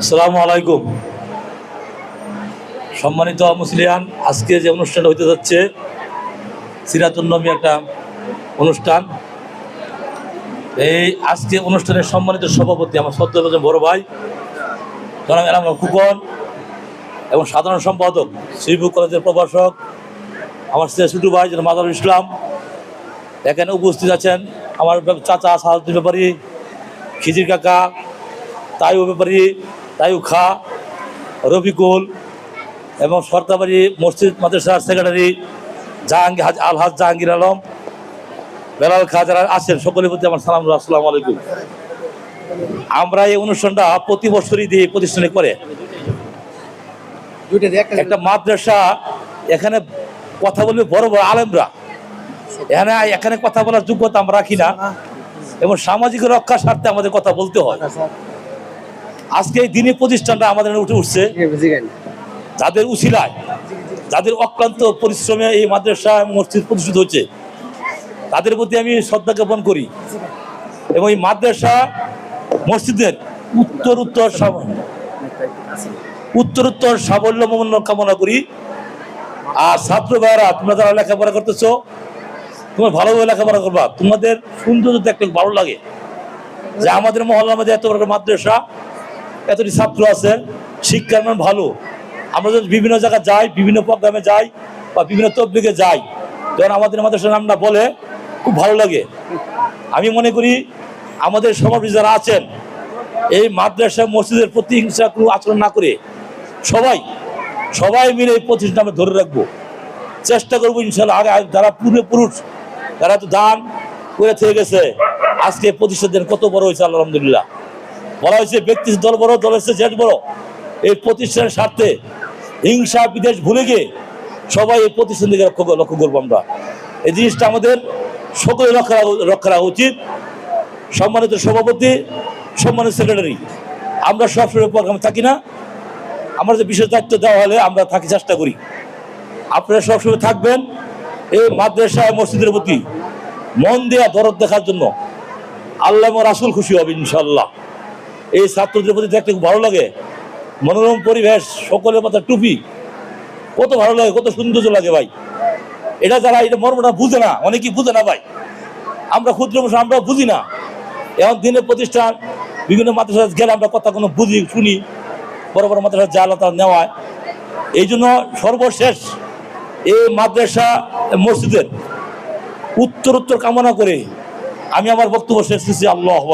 আসসালামু আলাইকুম। সম্মানিত মুসলিয়ান, আজকে যে অনুষ্ঠানটা হইতে যাচ্ছে সিরাতুন্নবী একটা অনুষ্ঠান। এই আজকে অনুষ্ঠানের সম্মানিত সভাপতি আমার সদ্য বড় ভাই, জনাব এলাম কুকন এবং সাধারণ সম্পাদক শ্রীপুর কলেজের প্রভাষক, আমার ছোটু ভাই যেন মাদারুল ইসলাম। এখানে উপস্থিত আছেন আমার চাচা সাহায্য ব্যাপারী, খিজির কাকা, তাইও ব্যাপারী তাইও খা রফিকুল এবং সরকারি মসজিদ মাদ্রাসার সেক্রেটারি জাহাঙ্গীর হাজ আলহাজ জাহাঙ্গীর আলম বেলাল খা যারা আছেন সকলের প্রতি আমার সালাম আসসালাম আলাইকুম। আমরা এই অনুষ্ঠানটা প্রতি বছরই দিয়ে প্রতিষ্ঠানে করে। একটা একটা মাদ্রাসা এখানে কথা বলবে বড় বড় আলেমরা। এখানে এখানে কথা বলার যোগ্যতা আমরা রাখি না। এবং সামাজিক রক্ষার স্বার্থে আমাদের কথা বলতে হয়। আজকে এই দিনী প্রতিষ্ঠানটা আমাদের উঠে উঠছে। যাদের উশিলায় যাদের অক্লান্ত পরিশ্রমে এই মাদ্রাসা মসজিদ প্রতিষ্ঠিত হচ্ছে তাদের প্রতি আমি শ্রদ্ধা জ্ঞাপন করি। এবং এই মাদ্রাসা মসজিদের উত্তর উত্তর উত্তরোত্তর সাফল্য মূল্য কামনা করি। আর ছাত্র ভাইয়েরা তোমরা যারা লেখাপড়া করতেছো তোমরা ভালোভাবে লেখাপড়া করবা। তোমাদের সুন্দর যদি একটা ভালো লাগে যে আমাদের মহল্লার মধ্যে এত বড় মাদ্রাসা এতটি ছাত্র আছে শিক্ষার মান ভালো। আমরা যদি বিভিন্ন জায়গায় যাই, বিভিন্ন প্রোগ্রামে যাই বা বিভিন্ন তবলিগে যাই, তখন আমাদের মাদ্রাসার নামটা বলে খুব ভালো লাগে। আমি মনে করি আমাদের সমাবেশ যারা আছেন, এই মাদ্রাসা, মসজিদের প্রতি হিংসা কোনো আচরণ না করে সবাই সবাই মিলে এই প্রতিষ্ঠান আমরা ধরে রাখব। চেষ্টা করব ইনশাল্লাহ আগে যারা পূর্বপুরুষ তারা তো দান করে থেকে গেছে। আজকে প্রতিষ্ঠান কত বড় হয়েছে, আলহামদুলিল্লাহ। বলা হয়েছে ব্যক্তি দল বড়, দল হচ্ছে জেট বড়। এই প্রতিষ্ঠানের স্বার্থে হিংসা বিদেশ ভুলে গিয়ে সবাই এই প্রতিষ্ঠান দিকে লক্ষ্য লক্ষ্য করব আমরা। এই জিনিসটা আমাদের সকলে রক্ষা রক্ষা রাখা উচিত। সম্মানিত সভাপতি, সম্মানিত সেক্রেটারি, আমরা সবসময় প্রোগ্রামে থাকি না। আমরা যে বিশেষ দায়িত্ব দেওয়া হলে আমরা থাকি চেষ্টা করি। আপনারা সবসময় থাকবেন এই মাদ্রাসা মসজিদের প্রতি মন দেয়া, দরদ দেখার জন্য। আল্লাহ রাসুল খুশি হবে ইনশাল্লাহ এই ছাত্রদের প্রতি দেখতে খুব ভালো লাগে। মনোরম পরিবেশ, সকলের মাথায় টুপি। কত ভালো লাগে, কত সৌন্দর্য লাগে ভাই। এটা যারা এটা মর্মটা বুঝে না, অনেকেই বুঝে না ভাই। আমরা ক্ষুদ্র মানুষ আমরা বুঝি না। এখন দিনের প্রতিষ্ঠান, বিভিন্ন মাদ্রাসা গেলে আমরা কথা কোনো বুঝি, শুনি। বড় বড় মাদ্রাসা যা আল্লাহ নেওয়ায়। এই জন্য সর্বশেষ এই মাদ্রাসা, মসজিদের উত্তর উত্তর কামনা করে আমি আমার বক্তব্য শেষ করছি। আল্লাহ